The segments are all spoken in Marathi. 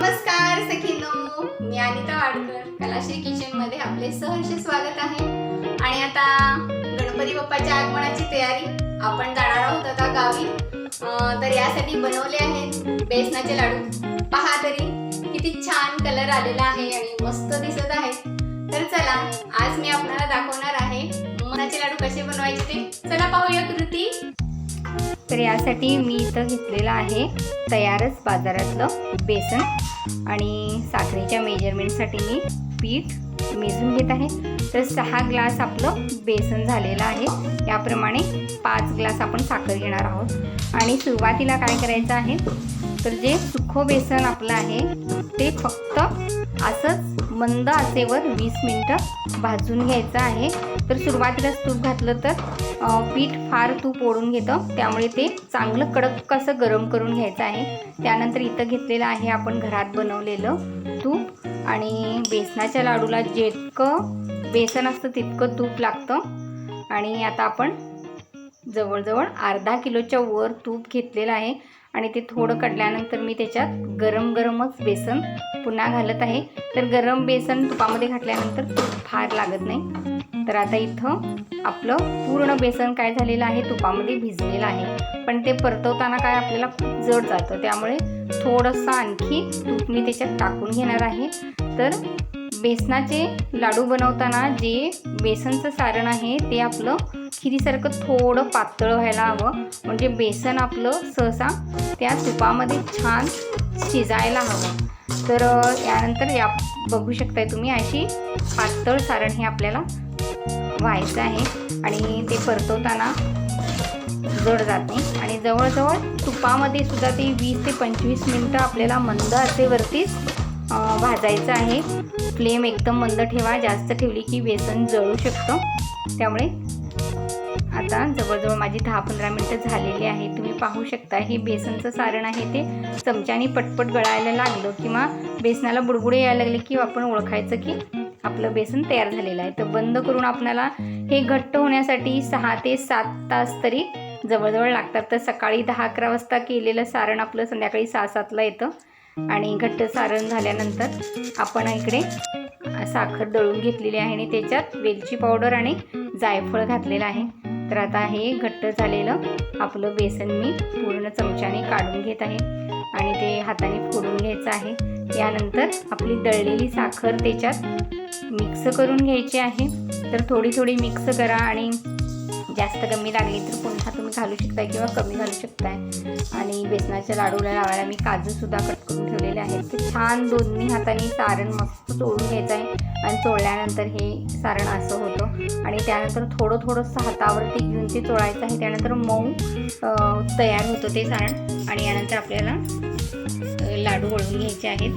नमस्कार सखीनो मी अनिता वाडकर कलाश्री किचनमध्ये आपले सहर्ष स्वागत आहे. आणि आता गणपती बाप्पाच्या आगमनाची तयारी आपण जाणार आहोत आता गावी. तर यासाठी बनवले आहेत बेसनाचे लाडू. पहा तरी किती छान कलर आलेला आहे आणि मस्त दिसत आहे. तर चला आज मी आपल्याला दाखवणार आहे मनाचे लाडू कसे बनवायचे ते. चला पाहूया कृती. तर यासाठी मी इथं घेतलेलं आहे तयारच बाजारातलं बेसन आणि साखरेच्या मेजरमेंटसाठी मी पीठ मेजून घेत आहे. तर सहा ग्लास आपलं बेसन झालेलं आहे. याप्रमाणे पाच ग्लास आपण साखर घेणार आहोत. आणि सुरुवातीला काय करायचं आहे? तर जे सुखो बेसन आपलं आहे ते फक्त असंच मंद आचेवर वीस मिनटं भाजून घ्यायचं आहे. तर सुरुवातीलाच तूप घातलं तर पीठ फार तूप ओढून घेतं. त्यामुळे ते चांगलं कडक कसं गरम करून घ्यायचं आहे. त्यानंतर इथं घेतलेलं आहे आपण घरात बनवलेलं तूप. आणि बेसनाच्या लाडूला जितकं बेसन असतं तितकं तूप लागतं. आणि आता आपण जवळजवळ अर्धा किलोच्या वर तूप घेतलेलं आहे. आणि ते थोडं काढल्यानंतर मी त्याच्यात गरम गरमच बेसन पुन्हा घालत आहे. तर गरम बेसन तुपामध्ये घातल्यानंतर तूप फार लागत नाही. तर आता इथं आपलं पूर्ण बेसन काय झालेलं आहे तुपामध्ये भिजलेलं आहे. पण ते परतवताना काय आपल्याला खूप जड जातं. त्यामुळे थोडंसं आणखी तूप मी त्याच्यात टाकून घेणार आहे. तर बेसनाचे लाडू बनवताना जे बेसनचं सारण आहे ते आपलं खिरीसारखं थोडं पातळ व्हायला हवं. म्हणजे बेसन आपलं सहसा त्या तुपामध्ये छान शिजायला हवं. तर यानंतर या बघू शकताय तुम्ही अशी पातळ सारण हे आपल्याला व्हायचं आहे. आणि ते परतवताना जड जात नाही. आणि जवळजवळ तुपामध्ये सुद्धा ते वीस ते पंचवीस मिनटं आपल्याला मंद असेवरतीच भाजायचं आहे. फ्लेम एकदम मंद ठेवा. जास्त ठेवली की बेसन जळू शकतं. त्यामुळे आता जवळजवळ माझी दहा पंधरा मिनटं झालेली आहे. तुम्ही पाहू शकता हे बेसनचं सारण आहे ते. चमच्याने पटपट गळायला लागलं किंवा बेसनाला बुडबुडे यायला लागले की आपण ओळखायचं की आपलं बेसन तयार झालेलं आहे. तर बंद करून आपल्याला हे घट्ट होण्यासाठी सहा ते सात तास तरी जवळजवळ लागतात. तर सकाळी दहा अकरा वाजता केलेलं सारण आपलं संध्याकाळी सहा सातला येतं. आणि घट्ट सारण झाल्यानंतर आपण इकडे साखर दळून घेतलेली आहे आणि त्याच्यात वेलची पावडर आणि जायफळ घातलेलं आहे. तर आता हे घट्ट झालेलं आपलं बेसन मी पूर्ण चमच्याने काढून घेत आहे आणि ते हाताने फोडून घ्यायचं आहे. यानंतर आपली दळलेली साखर त्याच्यात मिक्स करून घ्यायची आहे. तर थोडी थोडी मिक्स करा आणि जास्त कमी लागली तर पुन्हा तुम्ही घालू शकताय किंवा कमी घालू शकताय. आणि बेसनाच्या लाडूला लावायला मी काजूसुद्धा कट करून ठेवलेले आहेत. ते छान दोन्ही हाताने सारण मस्त चोळून घ्यायचं आहे. आणि चोळल्यानंतर हे सारण असं होतं. आणि त्यानंतर थोडं थोडंसं हातावरती घेऊन ते चोळायचं आहे त्यानंतर मऊ तयार होतं ते सारण आणि यानंतर आपल्याला लाडू वळून घ्यायचे आहेत.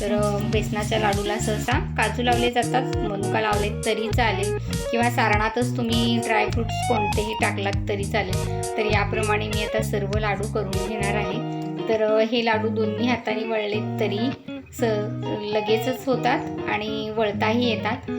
तर बेसनाच्या लाडूला सहसा काजू लावले जातात मनुका लावले तरी चालेल. किंवा सारणातच तुम्ही ड्रायफ्रुट्स कोणतेही टाकलात तरी चालेल. तर याप्रमाणे मी आता सर्व लाडू करून घेणार आहे. तर हे लाडू दोन्ही हाताने वळले तरी स लगेचच होतात आणि वळताही येतात.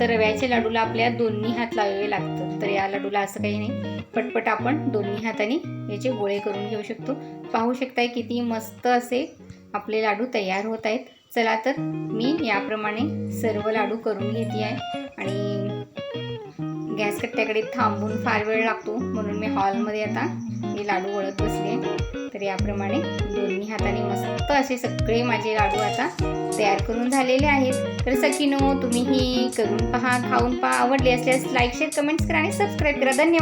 तर रव्याच्या लाडूला आपल्या दोन्ही हात लावावे लागतात. तर या लाडूला असं काही नाही. पटपट आपण दोन्ही हाताने याचे गोळे करून घेऊ शकतो. पाहू शकताय किती मस्त असे आपले लाडू तयार होत आहेत. चला तर मी याप्रमाणे सर्व लाडू करून घेते आहे गॅस कट्ट्याकडे थांबून फार वेळ लागतो म्हणून मी हॉलमध्ये आता मी लाडू वळत बसले. तर याप्रमाणे दोन्ही हाताने मस्त असे सगळे माझे लाडू आता तयार करून झालेले आहेत. तर सखीनो तुम्हीही करून पहा खाऊन पहा आवडले असल्यास लाईक शेअर कमेंट्स करा आणि सबस्क्राईब करा. धन्यवाद.